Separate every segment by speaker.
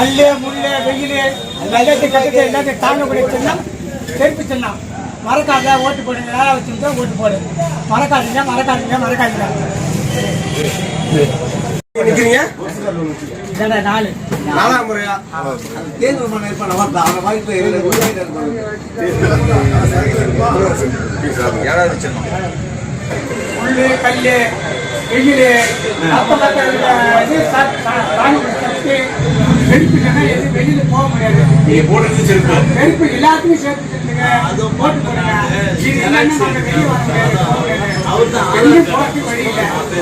Speaker 1: கல்லு முள்ளு வெயில் எல்லாத்தையும் கட்டிட்டு எல்லாத்தையும் தாங்கக்கூடிய சின்னம் செருப்பு சின்னம். மறக்காத ஓட்டு போடுங்க வேலை வச்சுருந்தா ஓட்டு போடு. மறக்காதீங்க மறக்காதீங்க மறக்காதீங்க நாலு?
Speaker 2: நாலாம் முறையா?
Speaker 3: தேர்தல் மன்னர் இப்ப நம்ம அவனை வாய்ப்பு
Speaker 1: முள்ளு கல்லு வெயில். அப்போ செருப்பு சின்னம் எது வெளியில் போக முடியாது.
Speaker 2: நீங்க போடுறது செருப்பு
Speaker 1: நெருப்பு எல்லாத்துக்கும் சேர்த்து செஞ்சுங்க. போட்டு போடுங்க. இது இல்லைன்னா நாங்க வெளிய வர முடியாது,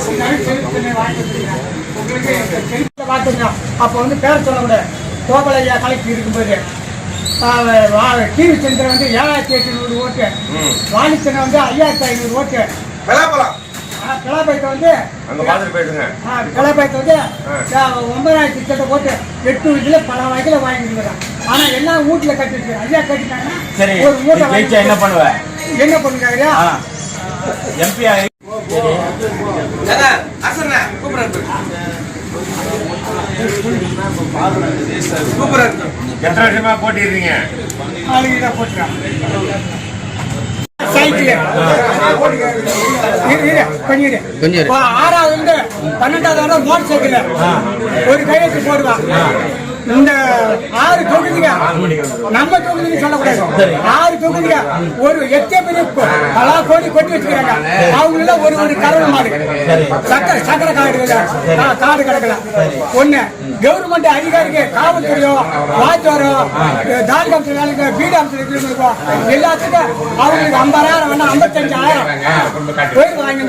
Speaker 1: செருப்பு வாங்கி. உங்களுக்கு செருப்புல பார்த்துங்க. அப்ப வந்து பேர் சொல்லக்கூடாது கோபாலையா கலெக்டர் இருக்கும்போது டிவி சென்டர் வந்து ஏழாயிரத்தி எட்நூறு ஓட்டு. வாணிச்சனை வந்து ஐயாயிரத்தி ஐநூறு ஓட்டு.
Speaker 2: பலாப்பழம்
Speaker 1: கிளாபயத்தை வந்து
Speaker 2: அங்க பாத்துட்டு போயிடுங்க.
Speaker 1: கிளாபயத்தை வந்து ஒன்பதாயிரத்தி கிட்ட போட்டு எட்டு வீட்டுல பல வகையில வாங்கிருக்கிறேன் ஆனா எல்லாம் வீட்டுல கட்டிட்டு ஐயா கட்டிட்டாங்கன்னா
Speaker 4: சரி
Speaker 1: ஒரு மூட்டை
Speaker 4: என்ன பண்ணுவ?
Speaker 1: என்ன பண்ணுங்க
Speaker 4: எம்பி
Speaker 2: வருஷமா போட்டிடுறீங்க?
Speaker 1: போட்டுறேன் சைக்கிள். ஆறாவது பன்னெண்டாவது மோட்டர் சைக்கிள். ஒரு கையெழுத்து போடுவான் இந்த ஆறு தொகுதிங்க நம்ம தொகுதின்னு சொல்லக்கூடாது. ஆறு தொகுதிங்க ஒரு எத்தனை பேர் பல கோடி கொட்டி வச்சுக்கிறாங்க. அவங்கள ஒரு ஒரு கறவை மாடு. சக்கரை சக்கரை காடு காடு கிடக்கல. ஒண்ணு கவர்மெண்ட் அதிகாரிக்கு காவல்துறையோ வாய்ச்சாரோ தாலுகா அமைச்சர் வேலைக்கு பீடி அமைச்சர் எல்லாத்துக்கும் அவங்களுக்கு ஐம்பதாயிரம் வேணா ஐம்பத்தஞ்சாயிரம் போய் வாங்கி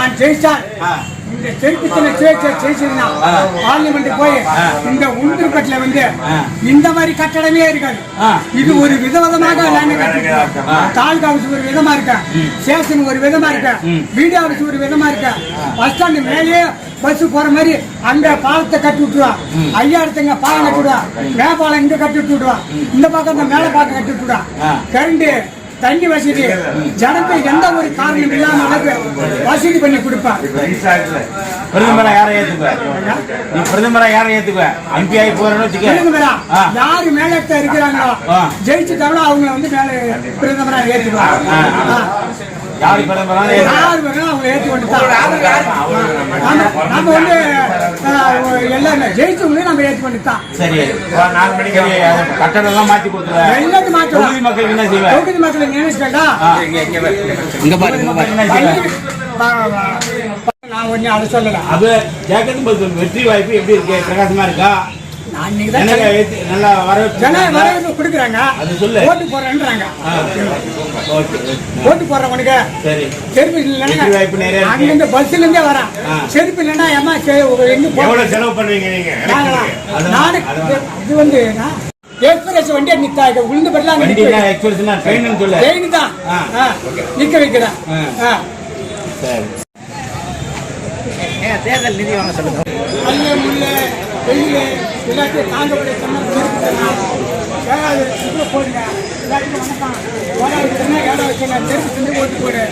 Speaker 1: நான் ஜெயிச்சால் இந்த செருப்பு சின்ன சுயேட்சை ஜெயிச்சிருந்தா பார்லிமெண்ட் போய் இந்த உளுந்தூர்பேட்டில வந்து இந்த மாதிரி கட்டடமே இருக்காது. இது ஒரு விதவிதமாக தாலுகா ஆஃபீஸ் ஒரு விதமா இருக்க? ஸ்டேஷன் ஒரு விதமா இருக்க? வீடியோ ஆஃபீஸ் ஒரு விதமா இருக்க? பஸ் ஸ்டாண்டு மேலேயே பஸ் போற மாதிரி அங்க பாலத்தை கட்டி விட்டுருவா. ஐயா இடத்துங்க பாலம் கட்டி விடுவா மேப்பாலம் இங்க கட்டி விட்டுருவா. இந்த பக்கம் இந்த மேல பாக்கம் கட்டி விட்டுருவா. கரண்டு தண்ணி வசதி. ஜனத்துக்கு எந்த ஒரு காரணம் இல்லாம அளவுக்கு வசதி பண்ணி கொடுப்பா
Speaker 4: பிரதமரா யாரை ஏத்துக்குவ? நீ பிரதமரா யாரை ஏத்துக்குவ? எம்பி ஆகி போறேன்னு வச்சுக்க.
Speaker 1: பிரதமரா. யாரு மேலத்த இருக்கிறாங்களோ. ஜெயிச்சுட்டாங்களோ அவங்கள வந்து மேல பிரதமரா ஏத்துக்குவாங்க.
Speaker 4: யாரு பிரதமரா
Speaker 1: யாரு வேணாலும் அவங்க ஏத்து கொண்டுதான் நம்ம- நம்ம வந்து எல்லாமே ஜெயிச்சவங்களையும் நம்ம ஏத்து கொண்டுதான்.
Speaker 4: சரி நாலு மணிக்கு எல்லாம் மாத்தி கொடுத்துருவேன்
Speaker 1: எல்லாத்தையும் மாற்றுவோம்.
Speaker 4: தொகுதி மக்களுக்கு என்ன செய்வேன்
Speaker 1: தொகுதி மக்களை நினைச்சிட்டா
Speaker 4: இங்க பாரு இங்க பாரு. என்ன செய்வேன்
Speaker 1: நான் ஒன்னும் அதை சொல்லல.
Speaker 4: அது ஜாக்கெட் வெற்றி வாய்ப்பு எப்படி இருக்கு? பிரகாசமா இருக்கா?
Speaker 1: நான் இன்னைக்கு தான்
Speaker 4: நல்லா வரவேற்பு
Speaker 1: கொடுக்குறாங்க.
Speaker 4: அது சொல்லு.
Speaker 1: ஓட்டு போடுறேன்றாங்க. ஓட்டு போடுறவனுக்கு
Speaker 4: சரி.
Speaker 1: செருப்பு இல்லைன்னா. அங்கிருந்து பஸ்ல இருந்தே வரேன். செருப்பு இல்லைன்னா ஏமா
Speaker 2: செலவு பண்ணுவீங்க நீங்க?
Speaker 1: நாங்களா?
Speaker 4: அது-
Speaker 1: நானு
Speaker 4: அது-
Speaker 1: இது வந்து நான் எக்ஸ்பிரஸ் வண்டியை நித்தா? உளுந்து பெறலாம்
Speaker 4: வண்டி ட்ரெயின் சொல்லு.
Speaker 1: ட்ரெயின் தான். நிக்க வைக்கிறேன்.
Speaker 4: ஆ.
Speaker 1: ஆ.
Speaker 4: சரி.
Speaker 1: கல்லு, முள்ளு, வெயில் எல்லாத்தையும் தாங்கக்கூடிய சொன்னா செருப்பு தரலாம். ஏழாவது இதுல போடுங்க. எல்லாத்துக்கும் வணக்கம். ஓடாது சொன்னா ஏழாவது சொன்னா செருப்பு செஞ்சு ஓட்டு போடு.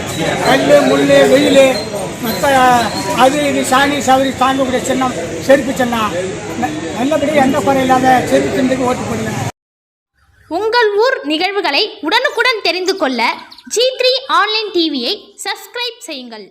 Speaker 1: கல்லு, முள்ளு, வெயில் மற்ற அது இது சாணி சவரி தாங்கக்கூடிய சின்னம் செருப்பு சின்னம் ந- நல்லபடியாக எந்த குறை இல்லாத செருப்பு சின்னத்துக்கு ஓட்டு போடுங்க
Speaker 5: உங்கள் ஊர் நிகழ்வுகளை உடனுக்குடன் தெரிந்து கொள்ள ஜி த்ரீ ஆன்லைன் டிவியை சப்ஸ்கிரைப் செய்யுங்கள்